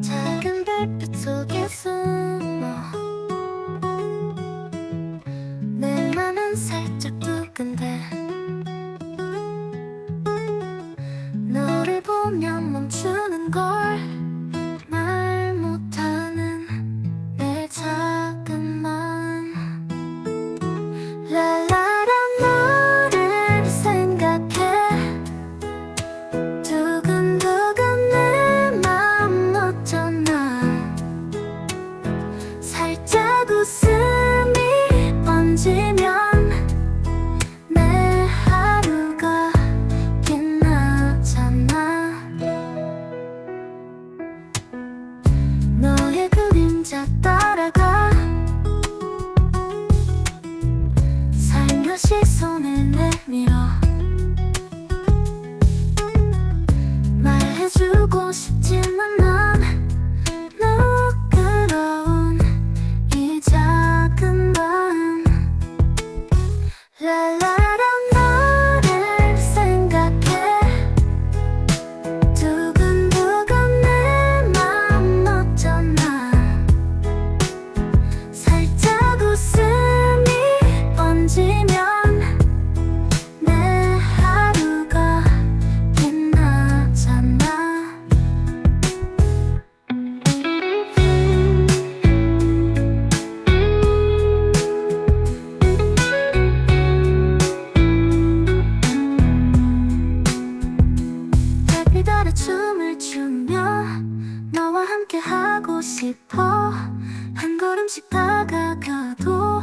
작은 별빛 속에 숨 번지면 내 하루가 빛나잖아. 너의 그림자 따라가 살며시 손을 내밀어 말해주고 싶지만 라라라 너를 생각해. 두근두근 내맘 어쩌나 살짝 웃음이 번지면 춤을 추며 너와 함께 하고 싶어. 한 걸음씩 다가가도